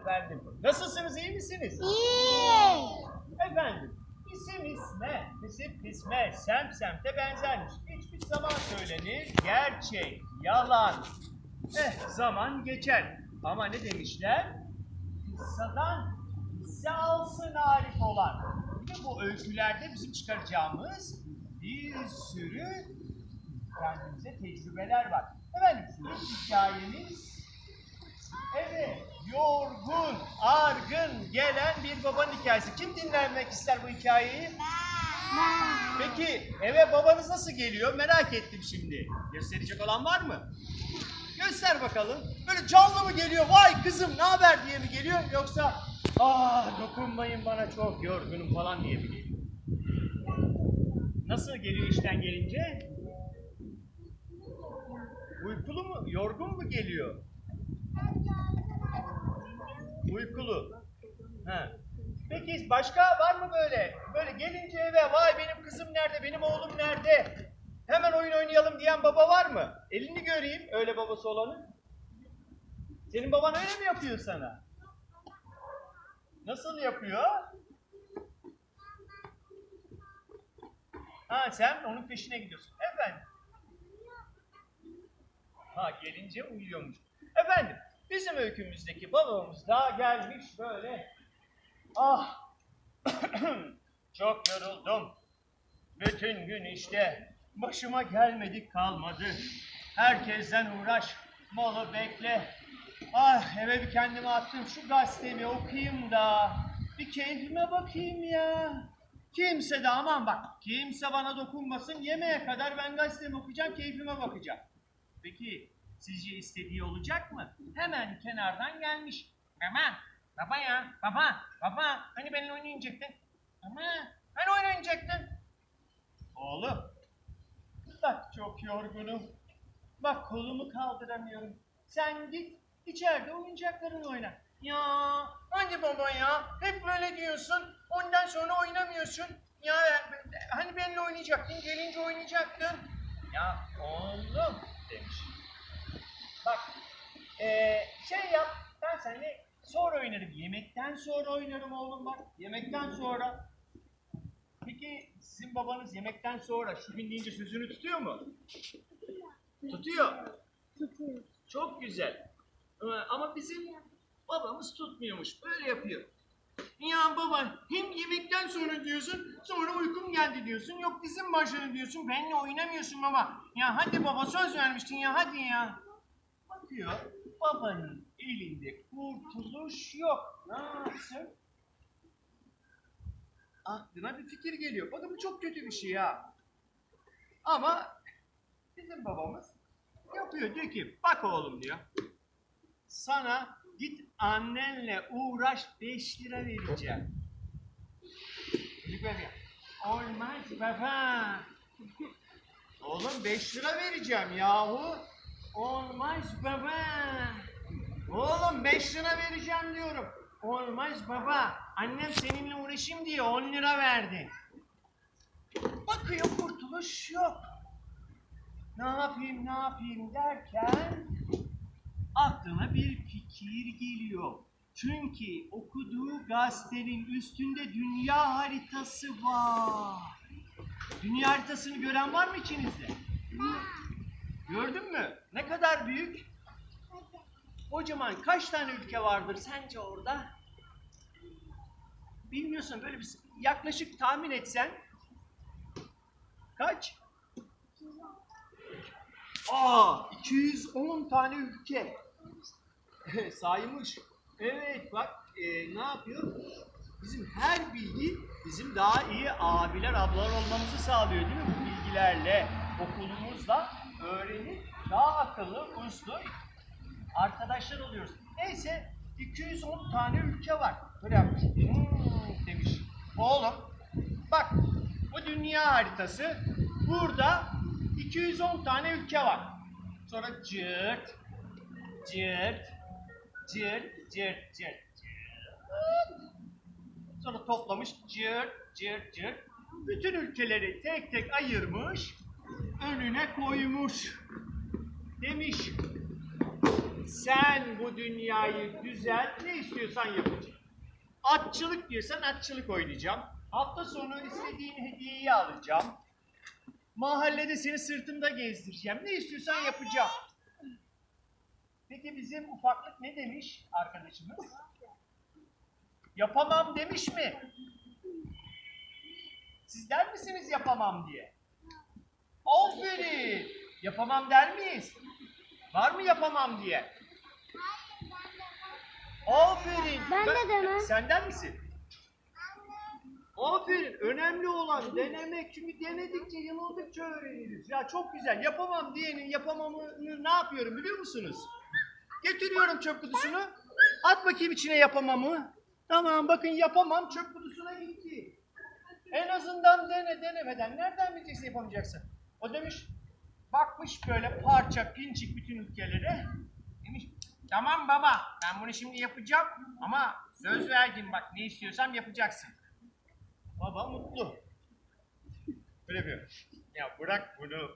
Efendim, nasılsınız, iyi misiniz? İyi. Efendim, isim isme, isim isme, sem semte benzermiş. Hiçbir zaman söylenir, gerçek, yalan. Eh, zaman geçer. Ama ne demişler? Kıssadan hisse alsın Arif olan. Ve bu öykülerde bizim çıkaracağımız bir sürü kendimize tecrübeler var. Efendim, ilk hikayemiz Evet, yorgun, argın gelen bir babanın hikayesi. Kim dinlemek ister bu hikayeyi? Peki eve babanız nasıl geliyor? Merak ettim şimdi. Gösterecek olan var mı? Göster bakalım. Böyle canlı mı geliyor? Vay kızım ne haber diye mi geliyor? Yoksa ah dokunmayın bana çok yorgunum falan diye mi geliyor? Nasıl geliyor işten gelince? Uykulu mu, yorgun mu geliyor? Uykulu. Ha. Peki başka var mı böyle? Böyle gelince eve vay benim kızım nerede, benim oğlum nerede? Hemen oyun oynayalım diyen baba var mı? Elini göreyim öyle babası olanı. Senin baban öyle mi yapıyor sana? Nasıl yapıyor? Ha sen onun peşine gidiyorsun. Efendim. Ha gelince uyuyormuş. Efendim bizim öykümüzdeki babamız da gelmiş böyle. Ah çok yoruldum. Bütün gün işte başıma gelmedik kalmadı. Herkesten uğraş, malı bekle. Ah eve bir kendime attım şu gazetemi okuyayım da bir keyfime bakayım ya. Kimse de aman bak kimse bana dokunmasın yemeğe kadar ben gazetemi okuyacağım keyfime bakacağım. Peki sizce istediği olacak mı? Hemen kenardan gelmiş. Baba, baba ya, baba, baba. Hani benimle oynayacaktın? Baba, hani oynayacaktın? Oğlum, bak çok yorgunum. Bak kolumu kaldıramıyorum. Sen git içeride oyuncaklarınla oyna. Ya hadi baba ya hep böyle diyorsun. Ondan sonra oynamıyorsun. Ya hani benimle oynayacaktın gelince oynayacaktın. Ya oğlum demiş. Bak eee, şey yap ben seninle sonra oynarım. Yemekten sonra oynarım oğlum bak. Yemekten sonra. Peki sizin babanız yemekten sonra şu gün deyince sözünü tutuyor mu? Tutuyor. Tutuyor. Çok güzel. Ama bizim babamız tutmuyormuş. Böyle yapıyor. Ya baba hem yemekten sonra diyorsun sonra uykum geldi diyorsun. Yok dizin başladı diyorsun. Benimle oynamıyorsun baba. Ya hadi baba söz vermiştin ya hadi ya. Bakıyor babanın elinde kurtuluş yok. Ne yapsın? Aklına bir fikir geliyor. Bakın bu çok kötü bir şey ya. Ama bizim babamız yapıyor diyor ki bak oğlum diyor. Sana git annenle uğraş 5 lira vereceğim. Çocuk veriyor. Olmaz baba. Oğlum 5 lira vereceğim yahu. Olmaz baba. Oğlum 5 lira vereceğim diyorum. Olmaz baba. Annem seninle uğraşayım diye 10 lira verdi. Bakıyor kurtuluş yok. Ne yapayım ne yapayım derken aklına bir fikir geliyor. Çünkü okuduğu gazetenin üstünde dünya haritası var. Dünya haritasını gören var mı içinizde? Gördün mü? Ne kadar büyük? Kocaman kaç tane ülke vardır sence orada? Bilmiyorsun böyle bir yaklaşık tahmin etsen. Kaç? Aa 210 tane ülke. Saymış. Evet bak e, ne yapıyor? Bizim her bilgi bizim daha iyi abiler ablalar olmamızı sağlıyor değil mi? Bu bilgilerle okulumuzla öğrenip daha akıllı, uslu arkadaşlar oluyoruz. Neyse 210 tane ülke var. Böyle. Hmm, demiş. Oğlum bak bu dünya haritası burada 210 tane ülke var. Sonra cırt, cırt, cırt, cırt, cırt, cırt. Sonra toplamış cırt, cırt, cırt. Bütün ülkeleri tek tek ayırmış, önüne koymuş. Demiş, Sen bu dünyayı düzelt, ne istiyorsan yapacağım. Atçılık diyorsan atçılık oynayacağım. Hafta sonu istediğin hediyeyi alacağım. Mahallede seni sırtımda gezdireceğim. Ne istiyorsan yapacağım. Peki bizim ufaklık ne demiş arkadaşımız? Yapamam demiş mi? Siz der misiniz yapamam diye? Aferin. Yapamam der miyiz? Var mı yapamam diye? Aferin. Ben de demem. Sen der misin? Aferin. Önemli olan denemek. Çünkü denedikçe, yanıldıkça öğreniriz. Ya çok güzel. Yapamam diyenin yapamamını ne yapıyorum biliyor musunuz? Getiriyorum çöp kutusunu. At bakayım içine yapamamı. Tamam bakın yapamam çöp kutusuna gitti. En azından dene denemeden. Nereden bileceksin yapamayacaksın? O demiş bakmış böyle parça pinçik bütün ülkelere. Demiş tamam baba ben bunu şimdi yapacağım ama söz verdim bak ne istiyorsam yapacaksın. Baba mutlu. Böyle yapıyor. Ya bırak bunu.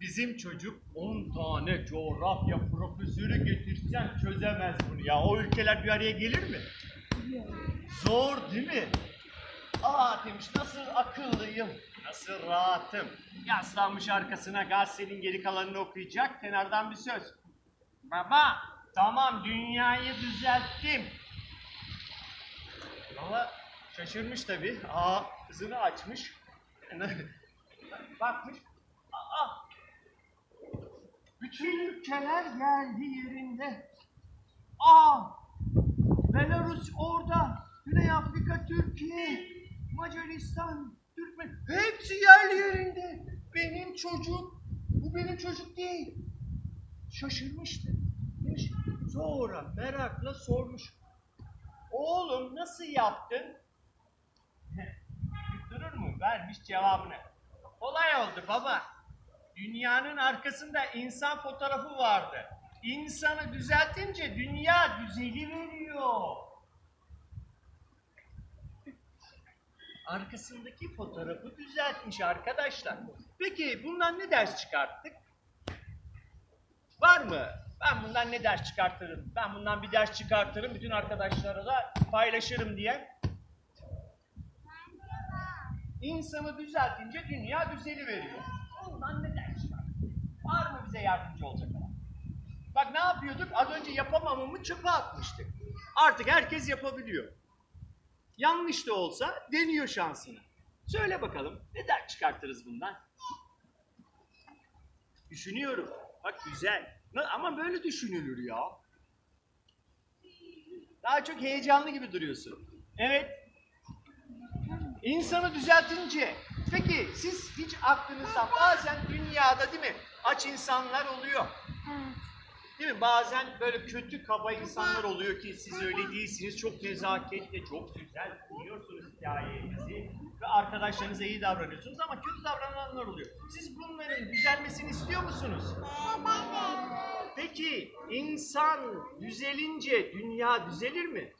Bizim çocuk 10 tane coğrafya profesörü getirsen çözemez bunu ya. O ülkeler bir araya gelir mi? Zor değil mi? Aa demiş nasıl akıllıyım, nasıl rahatım. Yaslanmış arkasına gazetenin geri kalanını okuyacak kenardan bir söz. Baba tamam dünyayı düzelttim. Baba şaşırmış tabii. Aa kızını açmış. Bakmış. Aa bütün ülkeler geldi yerinde. Aa Belarus orada. Güney Afrika, Türkiye, Macaristan, Türkmen. Hepsi yerli yerinde. Benim çocuk. Bu benim çocuk değil. Şaşırmıştı. Sonra merakla sormuş. Oğlum nasıl yaptın? Durur mu? Vermiş cevabını. Kolay oldu baba. Dünyanın arkasında insan fotoğrafı vardı. İnsanı düzeltince dünya düzeli veriyor. Arkasındaki fotoğrafı düzeltmiş arkadaşlar. Peki bundan ne ders çıkarttık? Var mı? Ben bundan ne ders çıkartırım? Ben bundan bir ders çıkartırım, bütün arkadaşlara da paylaşırım diye. İnsanı düzeltince dünya düzeli veriyor. Ondan ne ders çıkarttık? Var mı bize yardımcı olacak? Bak ne yapıyorduk? Az önce yapamamamı çöpe atmıştık. Artık herkes yapabiliyor. Yanlış da olsa deniyor şansını. Söyle bakalım ne ders çıkartırız bundan? Düşünüyorum. Bak güzel. Ama böyle düşünülür ya. Daha çok heyecanlı gibi duruyorsun. Evet. İnsanı düzeltince. Peki siz hiç aklınızda bazen dünyada değil mi aç insanlar oluyor. Değil mi? Bazen böyle kötü kaba insanlar oluyor ki siz öyle değilsiniz. Çok nezaketli, çok güzel dinliyorsunuz hikayenizi ve arkadaşlarınıza iyi davranıyorsunuz ama kötü davrananlar oluyor. Siz bunların düzelmesini istiyor musunuz? Peki insan düzelince dünya düzelir mi?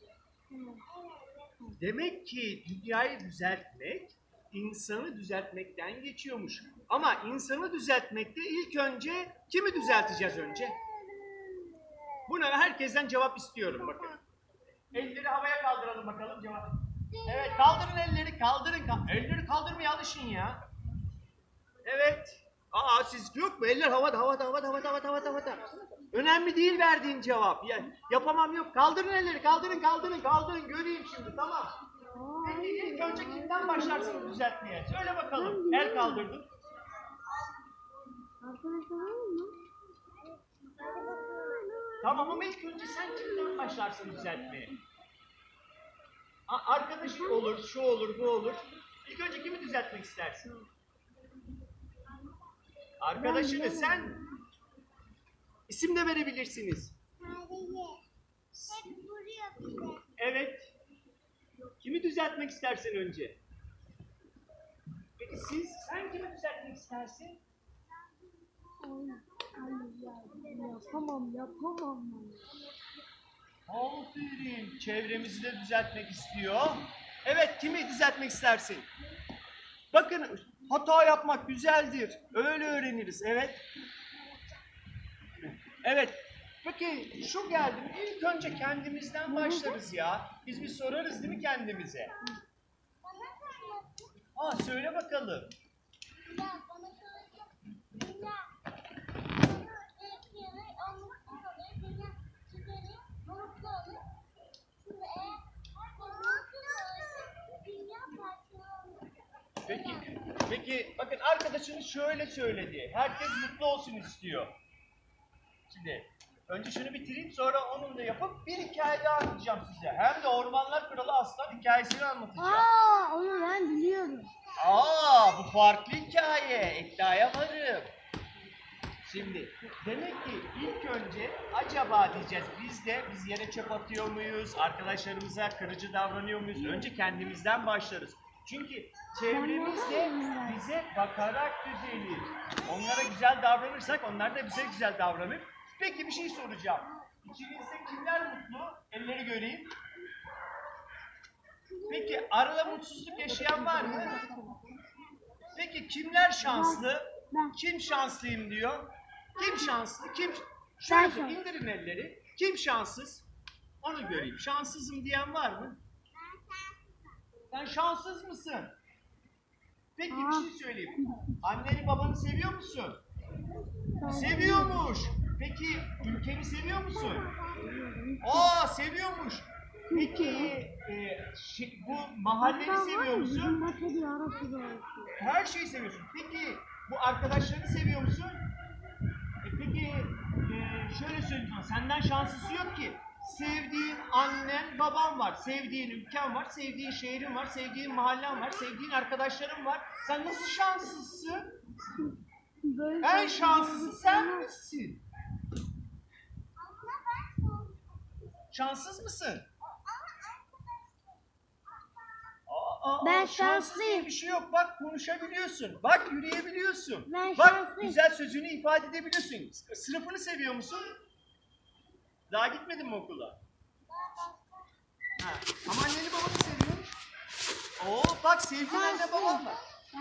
Demek ki dünyayı düzeltmek insanı düzeltmekten geçiyormuş. Ama insanı düzeltmekte ilk önce kimi düzelteceğiz önce? Buna herkesten cevap istiyorum bakın. Elleri havaya kaldıralım bakalım cevap. Evet kaldırın elleri kaldırın. Ka- elleri kaldırmaya alışın ya. Evet. Aa siz yok mu? Eller havada havada havada havada havada havada havada. Önemli değil verdiğin cevap. Ya, yapamam yok. Kaldırın elleri kaldırın kaldırın kaldırın göreyim şimdi tamam. Peki ilk önce kimden başlarsın düzeltmeye? Söyle bakalım. El kaldırdın. Arkadaşlar var mı? Tamam ama ilk önce sen kimden başlarsın düzeltmeye? A- arkadaş olur, şu olur, bu olur. İlk önce kimi düzeltmek istersin? Arkadaşını sen isim de verebilirsiniz. Evet. Kimi düzeltmek istersin önce? Peki siz, sen kimi düzeltmek istersin? Yapamam, yapamam. Aferin. Çevremizi de düzeltmek istiyor. Evet, kimi düzeltmek istersin? Bakın, hata yapmak güzeldir. Öyle öğreniriz. Evet. Evet. Peki şu geldi mi? İlk önce kendimizden başlarız ya. Biz bir sorarız değil mi kendimize? Aa söyle bakalım. Ya bana sormasın. Dünya. Dünya mutlu olur. Dünya çıkarı mutlu olur. Şimdi eğer herkes mutlu olursa dünya farklı olur. Peki, peki bakın arkadaşınız şöyle söyledi. Herkes mutlu olsun istiyor. Şimdi önce şunu bitireyim sonra onun da yapıp bir hikaye daha anlatacağım size. Hem de Ormanlar Kralı Aslan hikayesini anlatacağım. Aa, onu ben biliyorum. Aa bu farklı hikaye. İddiaya varım. Şimdi demek ki ilk önce acaba diyeceğiz biz de biz yere çöp atıyor muyuz? Arkadaşlarımıza kırıcı davranıyor muyuz? Önce kendimizden başlarız. Çünkü çevremiz de bize bakarak düzelir. Onlara güzel davranırsak onlar da bize güzel davranır. Peki bir şey soracağım. İçinizde kimler mutlu? Elleri göreyim. Peki arada mutsuzluk yaşayan var mı? Peki kimler şanslı? Kim şanslıyım diyor? Kim şanslı? Kim? Şöyle indirin elleri. Kim şanssız? Onu göreyim. Şanssızım diyen var mı? Sen şanssız mısın? Peki bir şey söyleyeyim. Anneni babanı seviyor musun? Seviyormuş. Peki ülkeni seviyor musun? Aa seviyormuş. Peki e, şey- bu mahalleni seviyor musun? Her şeyi seviyorsun. Peki bu arkadaşlarını seviyor musun? E peki e, şöyle söyleyeyim sana. Senden şanslısı yok ki. Sevdiğin annen, baban var. Sevdiğin ülken var. Sevdiğin şehrin var. Sevdiğin mahallen var. Sevdiğin arkadaşların var. Sen nasıl şanslısın? En şanslısı sen misin? Şanssız mısın? Aa, Ben şanslıyım. bir şey yok. Bak konuşabiliyorsun. Bak yürüyebiliyorsun. Ben Bak şanslıyım. güzel sözünü ifade edebiliyorsun. Sınıfını seviyor musun? Daha gitmedin mi okula? Ha. Ama anneni babanı seviyor. Oo bak sevgili anne baban var. Ha.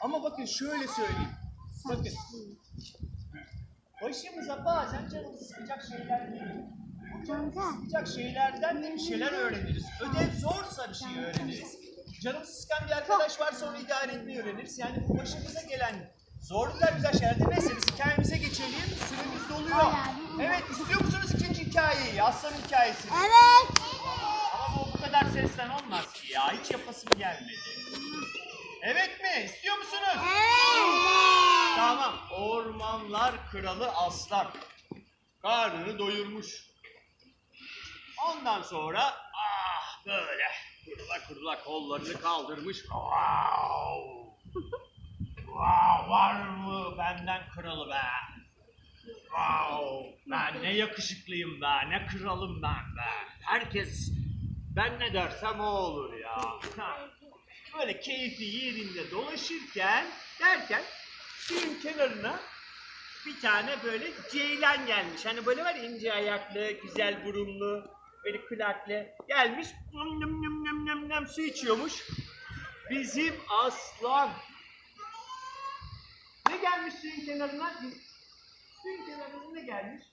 Ama bakın şöyle söyleyeyim. Bakın. Başımıza bazen canımızı sıkacak şeyler geliyor. Bu canımızı sıkacak şeylerden de bir şeyler öğreniriz. Ödev zorsa bir şey öğreniriz. Canımızı sıkan bir arkadaş varsa onu idare etmeyi öğreniriz. Yani bu başımıza gelen zor güzel şeyler de neyse biz hikayemize geçelim. Süremiz doluyor. Evet istiyor musunuz ikinci hikayeyi? Aslan hikayesini. Evet. Ama bu bu kadar sesten olmaz ki ya. Hiç yapasım gelmedi. Evet mi? İstiyor musunuz? Evet. Tamam. Ormanlar kralı aslan. Karnını doyurmuş. Ondan sonra ah böyle kurula kurula kollarını kaldırmış. Wow. Var mı benden kralı be? Wow, ben ne yakışıklıyım be, ne kralım ben be. Herkes ben ne dersem o olur ya. Böyle keyfi yerinde dolaşırken derken suyun kenarına bir tane böyle ceylan gelmiş. Hani böyle var ince ayaklı, güzel burunlu, böyle kulaklı gelmiş. Nım nım nım nım nım su içiyormuş. Bizim aslan. Ne gelmiş suyun kenarına? Suyun kenarına ne gelmiş?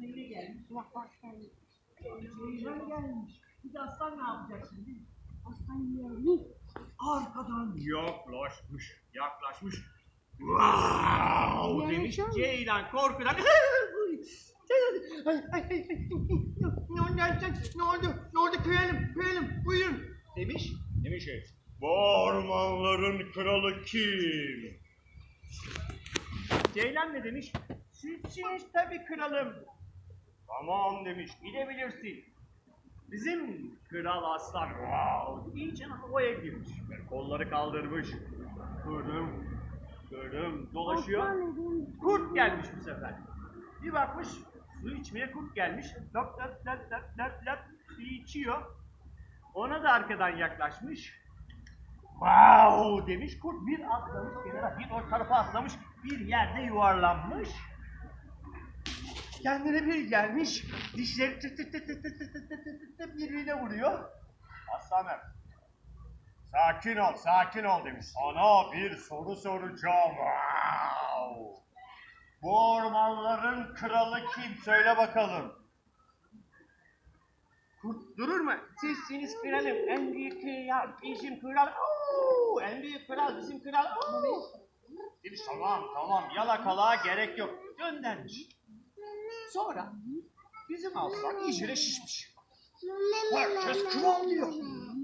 Ne gelmiş? Ceylan gelmiş. Bir de aslan ne yapacak şimdi? Arkadan yaklaşmış, yaklaşmış. Wow demiş? Ceylan korkudan. Ay, ay, ay, ne oldu, ne oldu, ne oldu, kıyalım, kıyalım, buyurun. Demiş, demiş. Bu ormanların kralı kim? Ceylan ne demiş? Sizsiniz tabii kralım. Tamam demiş, gidebilirsin. Bizim kral aslan wow, iyice havaya girmiş. Kolları kaldırmış. Kırdım, kırdım, dolaşıyor. Kurt gelmiş bu sefer. Bir bakmış su içmeye kurt gelmiş. Lap lap lap lap lap lap içiyor. Ona da arkadan yaklaşmış. Wow demiş kurt bir atlamış kenara bir o tarafa atlamış bir yerde yuvarlanmış. Kendine bir gelmiş dişleri tık tık tık tık tık tık tık tık tık tık birbirine vuruyor. Aslanım Sakin ol, sakin ol demiş. Sana bir soru soracağım. Wow. Bu ormanların kralı kim? Söyle bakalım. Kurt durur mu? Sizsiniz kralım. En büyük kral bizim kral. Oo, en büyük kral bizim kral. Oo. Tamam tamam yalakalığa gerek yok. Göndermiş. Sonra bizim aslan iyicene şişmiş. Herkes kral diyor.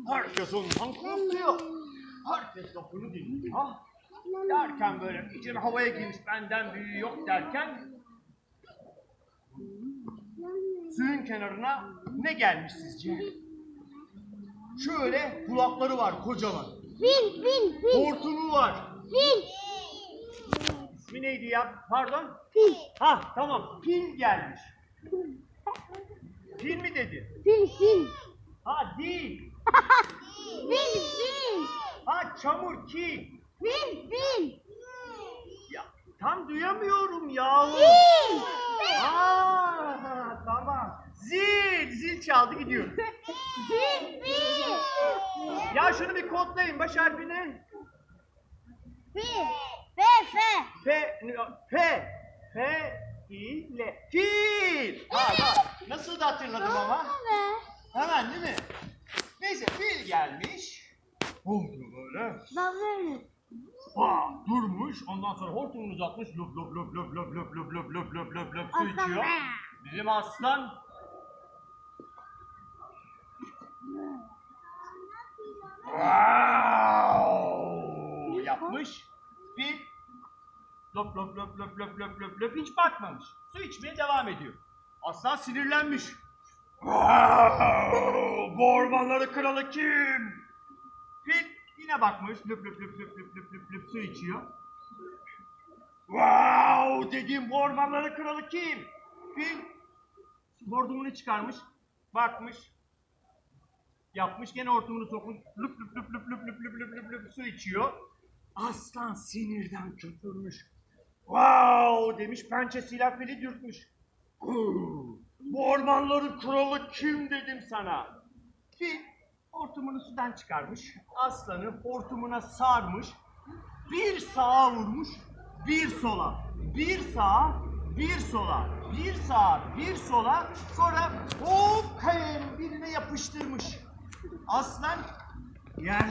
Herkes ondan korkuyor. Herkes lafını dinliyor. Derken böyle iyice havaya girmiş benden büyüğü yok derken suyun kenarına ne gelmiş sizce? Şöyle kulakları var kocaman. Fil, fil, fil, Hortumu var. fil, İsmi neydi ya? Pardon? fil, Ha tamam. Fil gelmiş. Fil mi dedi? fil, fil. Ha değil. Fil, fil, Ha çamur ki. fil, fil, Ya tam duyamıyorum yahu. fil. Aa tamam. Zil, zil çaldı gidiyor. Ya şunu bir kodlayın baş harfini. Fil. F, F. F, F, F, İ, L. Fil. Ha bak. Nasıl da hatırladım ama. Hemen değil mi? Neyse fil gelmiş. Oldu böyle. Babam. Aa, durmuş. Ondan sonra hortumunu uzatmış. Löp löp löp löp löp löp löp löp löp löp löp su içiyor. Bizim aslan Wow! yapmış. Fil löp löp löp löp löp löp löp löp hiç bakmamış. Su içmeye devam ediyor. Aslan sinirlenmiş. Wow! Bu ormanları kralı kim? Fil yine bakmış. Löp löp löp löp löp löp löp löp su içiyor. Wow! Dediğim bu ormanları kralı kim? Fil hortumunu çıkarmış. Bakmış. Yapmış gene hortumunu sokmuş. Lüp lüp lüp lüp lüp lüp lüp lüp lüp lüp su içiyor. Aslan sinirden köpürmüş. Wow demiş pençesiyle fili dürtmüş. Bu ormanların kralı kim dedim sana. Fil hortumunu sudan çıkarmış. Aslanı hortumuna sarmış. Bir sağa vurmuş, bir sola. Bir sağa, bir sola. Bir sağa, bir sola. Sonra hop birine yapıştırmış. Aslan yani